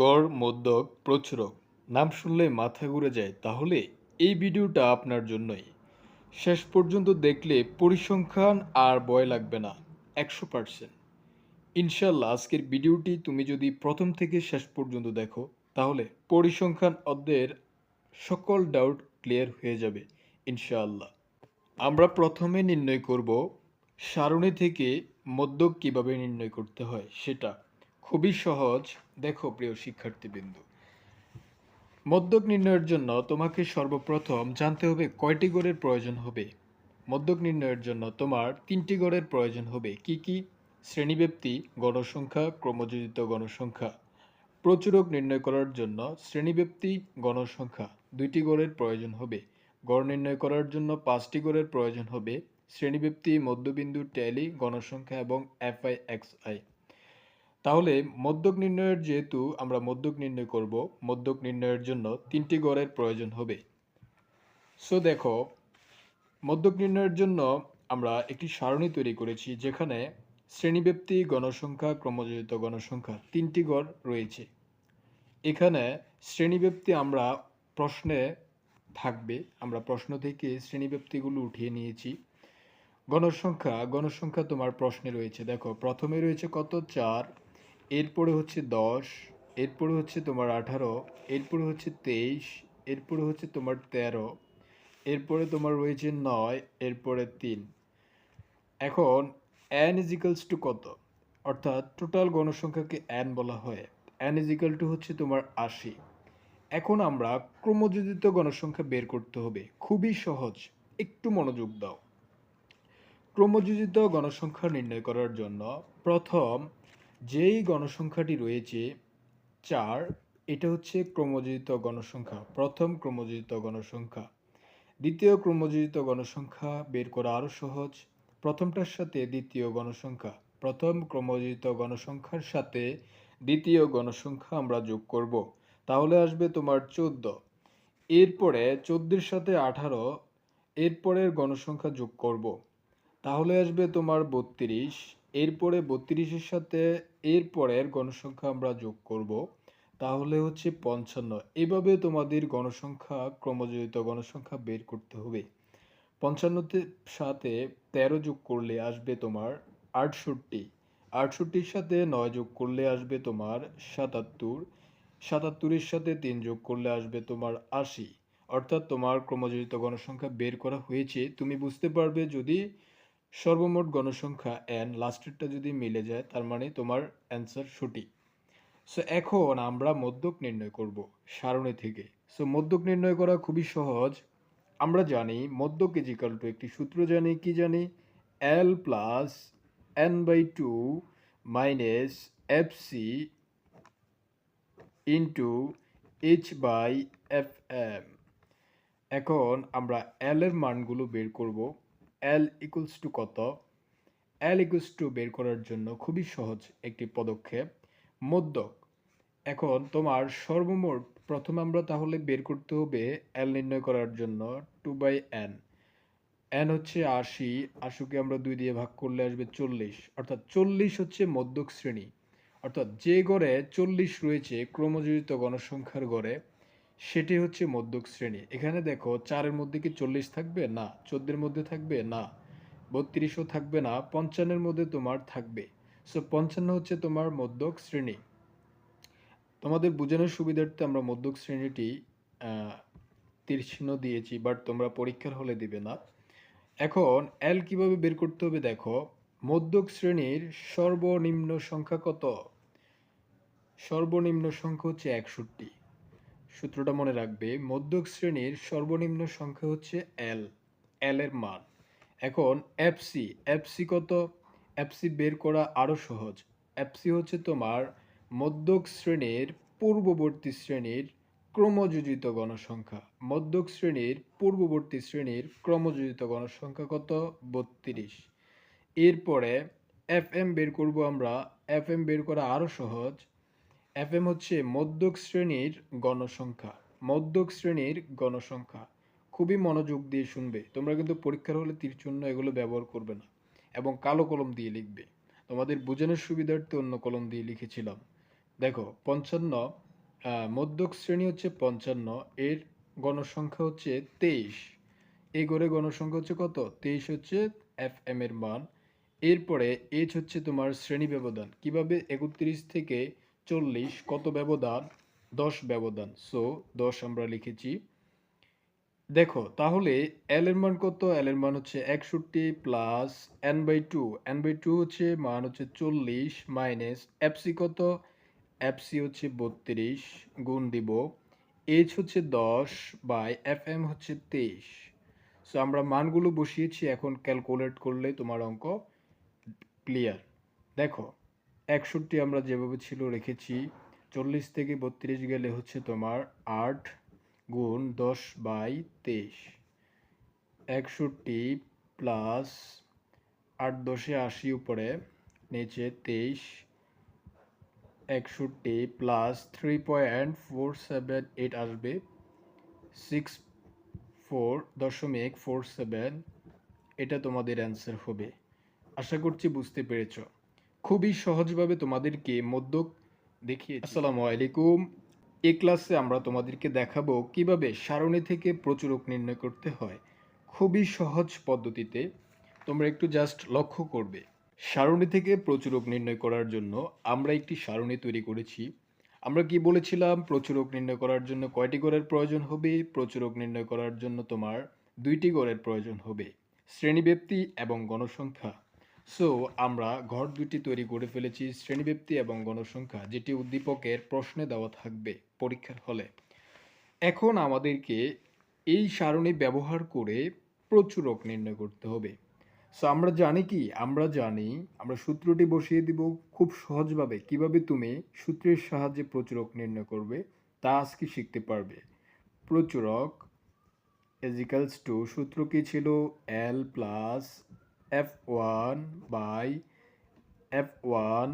গড় মদ্যক প্রচুরক, নাম শুনলে মাথা ঘুরে যায়। তাহলে এই ভিডিওটা আপনার জন্যই। শেষ পর্যন্ত দেখলে পরিসংখ্যান আর ভয় লাগবে না, একশো পার্সেন্ট। ইনশাল্লাহ আজকের ভিডিওটি তুমি যদি প্রথম থেকে শেষ পর্যন্ত দেখো, তাহলে পরিসংখ্যান অধ্যায়ের সকল ডাউট ক্লিয়ার হয়ে যাবে, ইনশাআল্লাহ। আমরা প্রথমে নির্ণয় করব, সারণী থেকে মদ্যক কীভাবে নির্ণয় করতে হয়, সেটা। খুবই সহজ। দেখো প্রিয় শিক্ষার্থীবৃন্দু মদ্যক নির্ণয়ের জন্য তোমাকে সর্বপ্রথম জানতে হবে কয়টি গড়ের প্রয়োজন হবে। মদ্যক নির্ণয়ের জন্য তোমার তিনটি গড়ের প্রয়োজন হবে। কি কি? শ্রেণীব্যাপ্তি, গণসংখ্যা, ক্রমযোজিত গণসংখ্যা। প্রচুরক নির্ণয় করার জন্য শ্রেণীব্যাপ্তি, গণসংখ্যা দুইটি গড়ের প্রয়োজন হবে। গড় নির্ণয় করার জন্য পাঁচটি গড়ের প্রয়োজন হবে। শ্রেণীব্যাপ্তি, মধ্যবিন্দু, ট্যালি, গণসংখ্যা এবং এফআই এক্স আই তাহলে মদ্যক নির্ণয়ের যেহেতু আমরা মদ্যক নির্ণয় করব মদ্যক নির্ণয়ের জন্য তিনটি গড়ের প্রয়োজন হবে। সো দেখো মদ্যক নির্ণয়ের জন্য আমরা একটি সারণী তৈরি করেছি যেখানে শ্রেণীব্যাপ্তি গণসংখ্যা ক্রমযোজিত গণসংখ্যা তিনটি গড় রয়েছে। এখানে শ্রেণীব্যাপ্তি আমরা প্রশ্নে থাকবে, আমরা প্রশ্ন থেকে শ্রেণীব্যাপ্তিগুলো উঠিয়ে নিয়েছি। গণসংখ্যা গণসংখ্যা তোমার প্রশ্নে রয়েছে। দেখো, প্রথমে রয়েছে কত? চার এরপরে হচ্ছে দশ, এরপরে হচ্ছে তোমার আঠারো, এরপরে হচ্ছে তেইশ, এরপরে হচ্ছে তোমার তেরো, এরপরে তোমার রয়েছে নয়, এরপরে তিন। এখন অ্যান ইজিক্যালস টু কত? অর্থাৎ টোটাল গণসংখ্যাকে অ্যান বলা হয়। অ্যান ইজিক্যাল টু হচ্ছে তোমার আশি। এখন আমরা ক্রমযোজিত গণসংখ্যা বের করতে হবে। খুবই সহজ। একটু মনোযোগ দাও। ক্রমযোজিত গণসংখ্যা নির্ণয় করার জন্য প্রথম যেই গণসংখ্যাটি রয়েছে, চার, এটা হচ্ছে ক্রমযোজিত গণসংখ্যা, প্রথম ক্রমযোজিত গণসংখ্যা। দ্বিতীয় ক্রমযোজিত গণসংখ্যা বের করা আরও সহজ, প্রথমটার সাথে দ্বিতীয় গণসংখ্যা, প্রথম ক্রমযোজিত গণসংখ্যার সাথে দ্বিতীয় গণসংখ্যা আমরা যোগ করব। তাহলে আসবে তোমার চোদ্দ। এরপরে চোদ্দের সাথে আঠারো, এরপরের গণসংখ্যা যোগ করব। তাহলে আসবে তোমার বত্রিশ এরপরে বত্রিশের সাথে এরপরের গণসংখ্যা আমরা যোগ করব, তাহলে হচ্ছে পঞ্চান্ন। এভাবে তোমাদের গণসংখ্যা ক্রমযোজিত গণসংখ্যা বের করতে হবে। পঞ্চান্নতে সাথে তেরো যোগ করলে আসবে তোমার আটষট্টি। আটষট্টির সাথে নয় যোগ করলে আসবে তোমার সাতাত্তর। সাতাত্তরের সাথে তিন যোগ করলে আসবে তোমার আশি। অর্থাৎ তোমার ক্রমযোজিত গণসংখ্যা বের করা হয়েছে। তুমি বুঝতে পারবে যদি সর্বমোট গণসংখ্যা এন লাস্টেরটা যদি মিলে যায়, তার মানে তোমার অ্যান্সার সঠিক। সো এখন আমরা মদ্যক নির্ণয় করব, সারণী থেকে। সো মদ্যক নির্ণয় করা খুবই সহজ। আমরা জানি মদ্যক ইজিক্যাল টু একটি সূত্র জানি, কি জানি? L plus N by two minus F C into H by F M এখন আমরা এল এর মানগুলো বের করব। এল ইকুয়ালস টু কত? এল ইকুয়ালস টু বের করার জন্য খুবই সহজ একটি পদক্ষেপ মদ্যক এখন তোমার সর্বমোট প্রথম আমরা তাহলে বের করতে হবে এল নির্ণয় করার জন্য টু বাই এন এন হচ্ছে আশি, আশুকে আমরা দুই দিয়ে ভাগ করলে আসবে চল্লিশ। অর্থাৎ চল্লিশ হচ্ছে মধ্যক শ্রেণি। অর্থাৎ যে গড়ে চল্লিশ রয়েছে ক্রমযোজিত গণসংখ্যার গড়ে সেটি হচ্ছে মধ্যক শ্রেণি। এখানে দেখো, চারের মধ্যে কি চল্লিশ থাকবে? না। চোদ্দের মধ্যে থাকবে? না। বত্রিশও থাকবে না। পঞ্চান্নের মধ্যে তোমার থাকবে। সো পঞ্চান্ন হচ্ছে তোমার মধ্যক শ্রেণি। তোমাদের বোঝানোর সুবিধার্থে আমরা মধ্যক শ্রেণীটি তীরচিহ্ন দিয়েছি বাট তোমরা পরীক্ষার হলে দিবে না। এখন এল কীভাবে বের করতে হবে দেখো, মধ্যক শ্রেণির সর্বনিম্ন সংখ্যা কত? সর্বনিম্ন সংখ্যা হচ্ছে একষট্টি। সূত্রটা মনে রাখবে, মধ্যক শ্রেণির সর্বনিম্ন সংখ্যা হচ্ছে এল এল এর মান। এখন এফসি এফসি কত? এফসি বের করা আরও সহজ। এফসি হচ্ছে তোমার মধ্যক শ্রেণির পূর্ববর্তী শ্রেণির ক্রমযোজিত গণসংখ্যা। মধ্যক শ্রেণির পূর্ববর্তী শ্রেণির ক্রমযোজিত গণসংখ্যা কত? বত্রিশ। এরপরে এফ এম বের করব আমরা। এফ এম বের করা আরও সহজ। এফ এম হচ্ছে মধ্যক শ্রেণির গণসংখ্যা, মধ্যক শ্রেণির গণসংখ্যা। খুবই মনোযোগ দিয়ে শুনবে। তোমরা কিন্তু পরীক্ষার হলে তীরচিহ্ন এগুলো ব্যবহার করবে না এবং কালো কলম দিয়ে লিখবে। তোমাদের বোঝানোর সুবিধার্থে অন্য কলম দিয়ে লিখেছিলাম। দেখো, পঞ্চান্ন মধ্যক শ্রেণি হচ্ছে পঞ্চান্ন, এর গণসংখ্যা হচ্ছে তেইশ। এই গড়ে গণসংখ্যা হচ্ছে কত? তেইশ হচ্ছে এফ এম এর মান। এরপরে এইচ হচ্ছে তোমার শ্রেণি ব্যবধান। কীভাবে একত্রিশ থেকে চল্লিশ, কত ব্যবধান? দশ ব্যবধান। সো দশ আমরা লিখেছি। দেখো, তাহলে এল এর মান কত? এল এর মান হচ্ছে একষট্টি plus N by two N by two হচ্ছে মান হচ্ছে চল্লিশ মাইনাস এফসি কত? এফসি হচ্ছে বত্রিশ গুণ দিব। এইচ হচ্ছে দশ বাই এফ এম হচ্ছে তেইশ। সো আমরা মানগুলো বসিয়েছি। এখন ক্যালকুলেট করলে তোমার অঙ্ক ক্লিয়ার দেখো একষট্টি আমরা যেভাবে ছিল রেখেছি, চল্লিশ থেকে বত্রিশ গেলে হচ্ছে তোমার আট গুণ দশ বাই তেইশ। একষট্টি প্লাস আট দশে আশি উপরে, নিচে তেইশ। একষট্টি plus three point four seven eight আসবে। সিক্স ফোর দশমিক ফোর সেভেন, এটা তোমাদের অ্যান্সার হবে। আশা করছি বুঝতে পেরেছ। খুবই সহজভাবে তোমাদেরকে মধ্যক দেখিয়ে আসসালামু আলাইকুম। এই ক্লাসে আমরা তোমাদেরকে দেখাবো কীভাবে সারণী থেকে প্রচুরক নির্ণয় করতে হয়। খুবই সহজ পদ্ধতিতে তোমরা একটু জাস্ট লক্ষ্য করবে। সারণী থেকে প্রচুরক নির্ণয় করার জন্য আমরা একটি সারণী তৈরি করেছি। আমরা কি বলেছিলাম? প্রচুরক নির্ণয় করার জন্য কয়টি গড়ের প্রয়োজন হবে? প্রচুরক নির্ণয় করার জন্য তোমার দুইটি গড়ের প্রয়োজন হবে। শ্রেণীব্যক্তি এবং গণসংখ্যা। সো আমরা ঘর দুটি তৈরি করে ফেলেছি শ্রেণীব্যক্তি এবং গণসংখ্যা, যেটি উদ্দীপকের প্রশ্নে দেওয়া থাকবে পরীক্ষার হলে। এখন আমাদেরকে এই সারণী ব্যবহার করে প্রচুরক নির্ণয় করতে হবে। সো আমরা জানি কি? আমরা জানি, আমরা সূত্রটি বসিয়ে দিব খুব সহজভাবে, কীভাবে তুমি সূত্রের সাহায্যে প্রচুরক নির্ণয় করবে, তা আজকে শিখতে পারবে। প্রচুরক এজিক্যালস টু, সূত্র কি ছিল? L plus F one by F one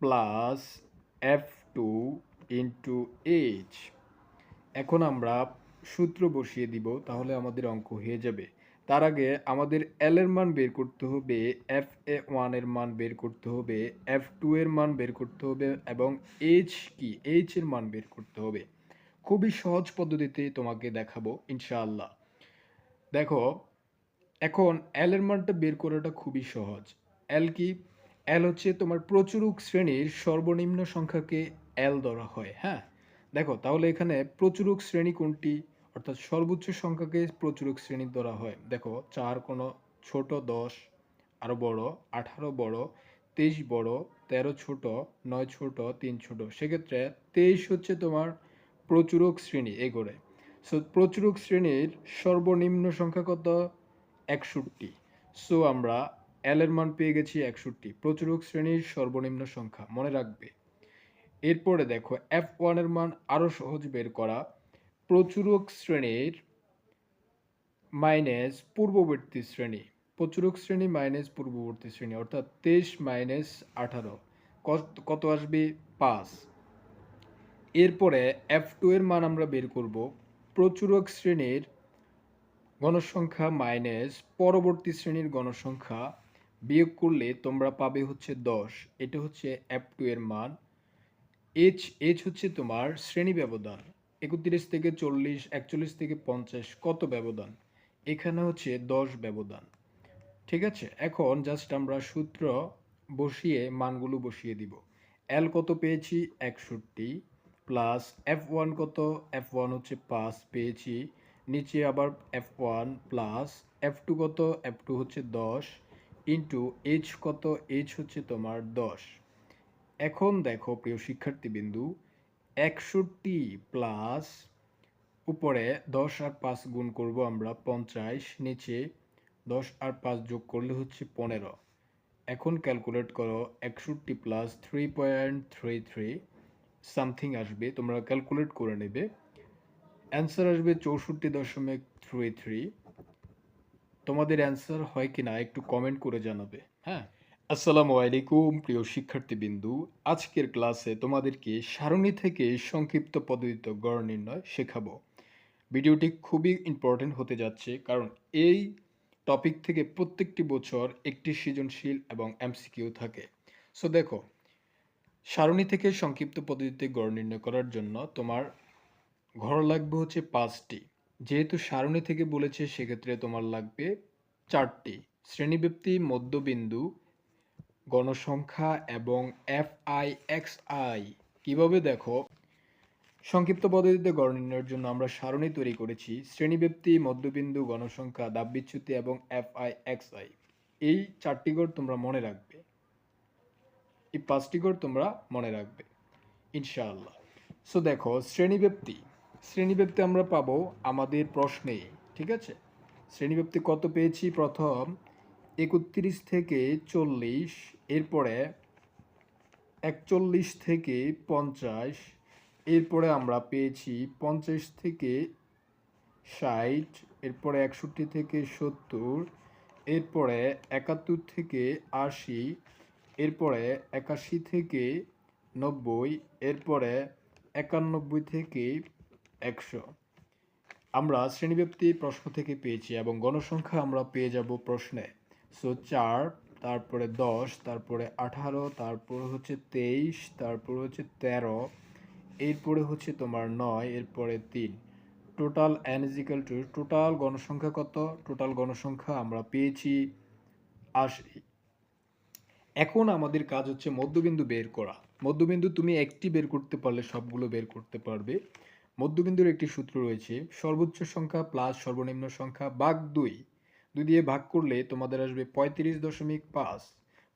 plus F two into H এখন আমরা সূত্র বসিয়ে দিব, তাহলে আমাদের অঙ্ক হয়ে যাবে। তার আগে আমাদের এল এর মান বের করতে হবে এফ এ ওয়ানের মান বের করতে হবে এফ টু এর মান বের করতে হবে, এবং এইচ কি? এইচ এর মান বের করতে হবে। খুবই সহজ পদ্ধতিতে তোমাকে দেখাবো, ইনশাআল্লাহ। দেখো এখন এর মানটা বের করাটা খুবই সহজ। এল কি? এল হচ্ছে তোমার প্রচুরক শ্রেণির সর্বনিম্ন সংখ্যাকে এল ধরা হয় হ্যাঁ? দেখো, তাহলে এখানে প্রচুরক শ্রেণি কোনটি? অর্থাৎ সর্বোচ্চ সংখ্যাকে প্রচুরক শ্রেণি ধরা হয়। দেখো, চার কোনো ছোট দশ, আরও বড়, আঠারো বড়, তেইশ বড়, তেরো ছোট, নয় ছোট, তিন ছোট। সেক্ষেত্রে তেইশ হচ্ছে তোমার প্রচুরক শ্রেণি এগোরে সো প্রচুরক শ্রেণির সর্বনিম্ন সংখ্যা কত? একষট্টি। সো আমরা এল এর মান পেয়ে গেছি একষট্টি। প্রচুরক শ্রেণির সর্বনিম্ন সংখ্যা, মনে রাখবে। এরপরে দেখো এফ ওয়ানের মান আরও সহজ বের করা। প্রচুরক শ্রেণির মাইনাস পূর্ববর্তী শ্রেণি। প্রচুরক শ্রেণি মাইনাস পূর্ববর্তী শ্রেণি, অর্থাৎ তেইশ মাইনাস আঠারো। কত আসবে? পাঁচ। এরপরে এফ টু এর মান আমরা বের করব। প্রচুরক শ্রেণির গণসংখ্যা মাইনাস পরবর্তী শ্রেণির গণসংখ্যা বিয়োগ করলে তোমরা পাবে হচ্ছে দশ। এটা হচ্ছে এফ টু এর মান। এইচ এইচ হচ্ছে তোমার শ্রেণি ব্যবধান। একত্রিশ থেকে চল্লিশ, একচল্লিশ থেকে পঞ্চাশ, কত ব্যবধান? এখানে হচ্ছে দশ ব্যবধান। ঠিক আছে? এখন জাস্ট আমরা সূত্র বসিয়ে মানগুলো বসিয়ে দিব। এল কত পেয়েছি? একষট্টি। প্লাস এফ ওয়ান কত? এফ ওয়ান হচ্ছে পাঁচ পেয়েছি। নিচে আবার F one plus F two কত? এফ টু হচ্ছে দশ ইন্টু এইচ কত? এইচ হচ্ছে তোমার দশ। এখন দেখো প্রিয় শিক্ষার্থীবিন্দু, একষট্টি প্লাস উপরে দশ আর পাঁচ গুণ করব আমরা পঞ্চাশ, নিচে দশ আর পাঁচ যোগ করলে হচ্ছে পনেরো। এখন ক্যালকুলেট করো, একষট্টি plus three point three three something আসবে, তোমরা ক্যালকুলেট করে নেবে। অ্যান্সার আসবে চৌষট্টি দশমিক থ্রি থ্রি। তোমাদের অ্যান্সার হয় কি না একটু কমেন্ট করে জানাবে। হ্যাঁ? আসসালামু আলাইকুম, প্রিয় শিক্ষার্থীবিন্দু। আজকের ক্লাসে তোমাদেরকে সারণী থেকে সংক্ষিপ্ত পদ্ধতিতে গড় নির্ণয় শেখাবো। ভিডিওটি খুবই ইম্পর্টেন্ট হতে যাচ্ছে কারণ এই টপিক থেকে প্রত্যেকটি বছর একটি সৃজনশীল এবং এমসিকিউ থাকে। সো দেখো, সারণী থেকে সংক্ষিপ্ত পদ্ধতিতে গড় নির্ণয় করার জন্য তোমার ঘর লাগবে হচ্ছে পাঁচটি। যেহেতু সারণী থেকে বলেছে সেক্ষেত্রে তোমার লাগবে চারটি। শ্রেণীব্যক্তি মধ্যবিন্দু, গণসংখ্যা এবং এফ আই এক্স আই কীভাবে দেখো? সংক্ষিপ্ত পদ্ধতিতে গড় নির্ণয়ের জন্য আমরা সারণী তৈরি করেছি শ্রেণীব্যক্তি মধ্যবিন্দু, গণসংখ্যা, দাববিচ্যুতি এবং এফ আই এক্স আই এই চারটি গড় তোমরা মনে রাখবে। এই পাঁচটি গড় তোমরা মনে রাখবে। ইনশাআল্লাহ। সো দেখো শ্রেণীব্যক্তি শ্রেণীব্যক্তি আমরা পাবো আমাদের প্রশ্নে ঠিক আছে? শ্রেণীব্যক্তি কত পেয়েছি? প্রথম একত্রিশ থেকে চল্লিশ, এরপরে একচল্লিশ থেকে পঞ্চাশ, এরপরে আমরা পেয়েছি পঞ্চাশ থেকে ষাট, এরপরে একষট্টি থেকে সত্তর, এরপরে একাত্তর থেকে আশি, এরপরে একাশি থেকে নব্বই, এরপরে একানব্বই থেকে একশো। আমরা শ্রেণীব্যক্তি প্রশ্ন থেকে পেয়েছি এবং গণসংখ্যা আমরা পেয়ে যাব প্রশ্নে। সো চার, তারপরে দশ, তারপরে আঠারো, তারপরে হচ্ছে তেইশ, তারপরে হচ্ছে তেরো, এরপরে হচ্ছে তোমার নয়, এরপরে তিন। টোটাল অ্যানিজিক্যাল টু টোটাল গণসংখ্যা কত? টোটাল গণসংখ্যা আমরা পেয়েছি আশি। এখন আমাদের কাজ হচ্ছে মধ্যবিন্দু বের করা। মধ্যবিন্দু তুমি একটি বের করতে পারলে সবগুলো বের করতে পারবে। মধ্যবিন্দুর একটি সূত্র রয়েছে, সর্বোচ্চ সংখ্যা প্লাস সর্বনিম্ন সংখ্যা ভাগ দুই। দুই দিয়ে ভাগ করলে তোমাদের আসবে পঁয়ত্রিশ দশমিক পাঁচ।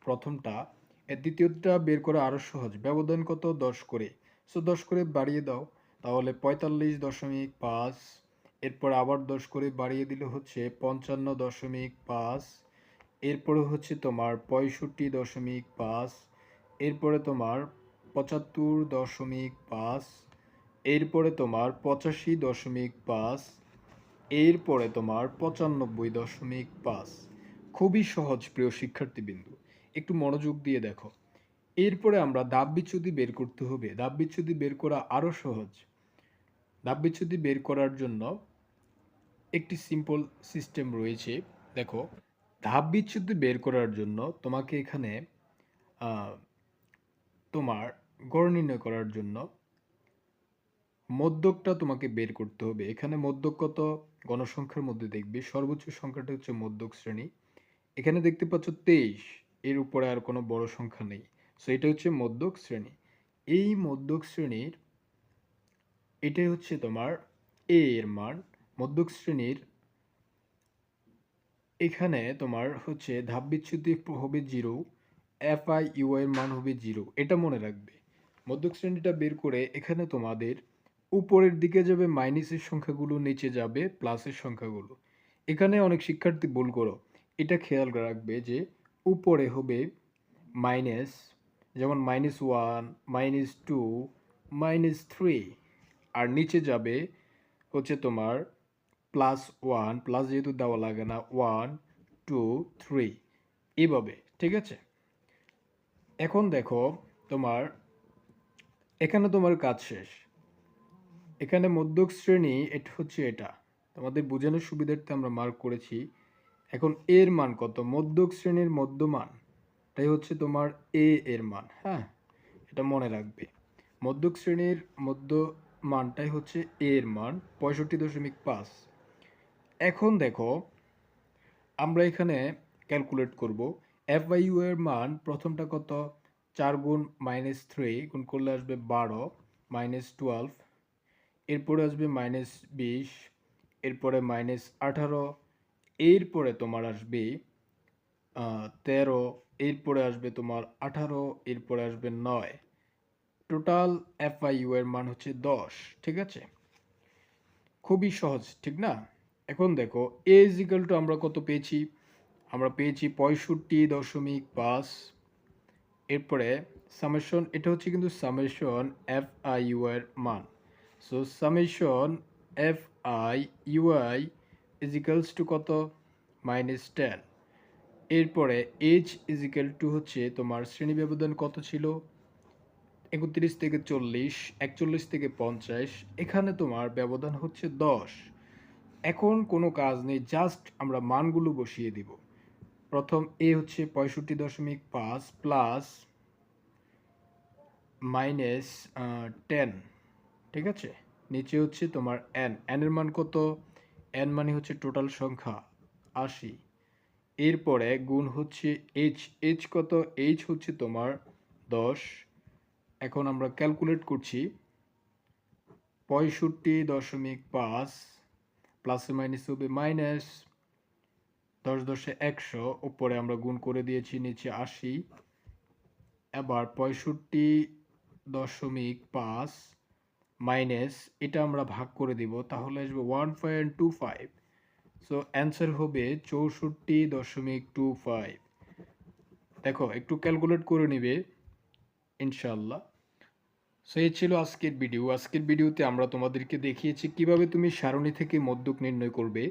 প্রথমটা, এর দ্বিতীয়টা বের করা আরও সহজ। ব্যবধান কত? দশ করে। সো দশ করে বাড়িয়ে দাও। তাহলে পঁয়তাল্লিশ দশমিক পাঁচ। এরপর আবার দশ করে বাড়িয়ে দিলে হচ্ছে পঞ্চান্ন দশমিক পাঁচ। এরপরে হচ্ছে তোমার পঁয়ষট্টি দশমিক পাঁচ। এরপরে তোমার পঁচাত্তর দশমিক পাঁচ। এরপরে তোমার পঁচাশি দশমিক পাঁচ, এরপরে তোমার পঁচানব্বই দশমিক পাঁচ। খুবই সহজ, প্রিয় শিক্ষার্থীবৃন্দু। একটু মনোযোগ দিয়ে দেখো। এরপরে আমরা দাব বিচ্যুতি বের করতে হবে। দাব বিচ্যুতি বের করা আরও সহজ। দাব বিচ্যুতি বের করার জন্য একটি সিম্পল সিস্টেম রয়েছে। দেখো, ধাপ বিচ্যুতি বের করার জন্য তোমাকে এখানে তোমার গড় নির্ণয় করার জন্য মধ্যকটা তোমাকে বের করতে হবে। এখানে মধ্যক কত? গণসংখ্যার মধ্যে দেখবে। সর্বোচ্চ সংখ্যাটা হচ্ছে মধ্যক শ্রেণি। এখানে দেখতে পাচ্ছ তেইশ। এর উপরে আর কোনো বড় সংখ্যা নেই। সো এটা হচ্ছে মধ্যক শ্রেণি। এই মধ্যক শ্রেণির, এটাই হচ্ছে তোমার এ এর মান। মধ্যক শ্রেণির, এখানে তোমার হচ্ছে ধাপ বিচ্ছুতি হবে জিরো। এফ আই ইউ এর মান হবে জিরো। এটা মনে রাখবে। মধ্যক শ্রেণীটা বের করে এখানে তোমাদের উপরের দিকে যাবে, মাইনাসের সংখ্যাগুলো নিচে যাবে, প্লাসের সংখ্যাগুলো। এখানে অনেক শিক্ষার্থী ভুল করো। এটা খেয়াল রাখবে যে উপরে হবে মাইনাস, যেমন minus one, minus two, minus three, আর নিচে যাবে হচ্ছে তোমার প্লাস ওয়ান, প্লাস যেহেতু দেওয়া লাগে না, ওয়ান, টু, থ্রি এইভাবে ঠিক আছে? এখন দেখো তোমার, এখানে তোমার কাজ শেষ। এখানে মধ্যক শ্রেণি এটা, হচ্ছে এটা। তোমাদের বোঝানোর সুবিধার্থে আমরা মার্ক করেছি। এখন এর মান কত? মধ্যক শ্রেণির মধ্যমান। এটাই হচ্ছে তোমার এ এর মান হ্যাঁ? এটা মনে রাখবে। মধ্যক শ্রেণির মধ্য মানটাই হচ্ছে এ এর মান, পঁয়ষট্টি দশমিক পাঁচ। এখন দেখো, আমরা এখানে ক্যালকুলেট করব। এফ আই ইউ এর মান প্রথমটা কত? চার গুণ মাইনাস থ্রি গুণ করলে আসবে বারো মাইনাস টুয়েলভ এরপরে আসবে মাইনাস বিশ, এরপরে মাইনাস আঠারো, এরপরে তোমার আসবে তেরো, এরপরে আসবে তোমার আঠারো, এরপরে আসবে নয়। টোটাল এফ আই ইউ এর মান হচ্ছে দশ, ঠিক আছে? খুবই সহজ, ঠিক না? এখন দেখো এ ইজিক্যাল টু আমরা কত পেয়েছি? আমরা পেয়েছি পঁয়ষট্টি দশমিক পাঁচ। এরপরে সামেশন এটা হচ্ছে কিন্তু সামেশন এফ আই ইউ এর মান। So summation F I U I equals two কত? মাইনাস টেন এরপরে এইচ ইজিক্যাল টু হচ্ছে তোমার শ্রেণি ব্যবধান কত ছিল? একত্রিশ থেকে চল্লিশ, একচল্লিশ থেকে পঞ্চাশ, এখানে তোমার ব্যবধান হচ্ছে দশ। এখন কোনো কাজ নেই জাস্ট আমরা মানগুলো বসিয়ে দিব। প্রথম এ হচ্ছে পঁয়ষট্টি দশমিক পাঁচ প্লাস মাইনাস টেন ঠিক আছে? নিচে হচ্ছে তোমার এন এনের মান কত? এন মানে হচ্ছে টোটাল সংখ্যা আশি। এরপরে গুণ হচ্ছে এইচ এইচ কত? এইচ হচ্ছে তোমার দশ। এখন আমরা ক্যালকুলেট করছি পঁয়ষট্টি দশমিক পাঁচ প্লাসে মাইনাস হবে মাইনাস দশ দশে একশো। উপরে আমরা গুণ করে দিয়েছি নিচে আশি। এবার পঁয়ষট্টি দশমিক পাঁচ মাইনাস এটা আমরা ভাগ করে দিব, তাহলে আসবে one point two five so answer হবে চৌষট্টি দশমিক টু ফাইভ দেখো, একটু ক্যালকুলেট করে নিবে ইনশাল্লাহ সো এই ছিল আজকের ভিডিও আজকের ভিডিওতে আমরা তোমাদেরকে দেখিয়েছি কীভাবে তুমি সারণী থেকে মধ্যক নির্ণয় করবে,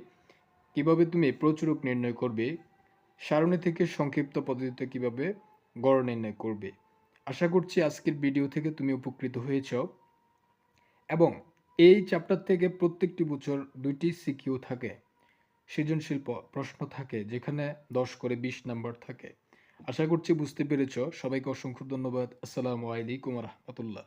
কীভাবে তুমি প্রচুরক নির্ণয় করবে, সারণী থেকে সংক্ষিপ্ত পদ্ধতিতে কীভাবে গড় নির্ণয় করবে। আশা করছি আজকের ভিডিও থেকে তুমি উপকৃত হয়েছ। এবং এই চ্যাপ্টার থেকে প্রত্যেকটি বছর দুইটি সিকিউ থাকে, সৃজনশীল প্রশ্ন থাকে, যেখানে দশ করে বিশ নাম্বার থাকে। আশা করছি বুঝতে পেরেছ। সবাইকে অসংখ্য ধন্যবাদ। আসসালামু আলাইকুম রহমতুল্লাহ।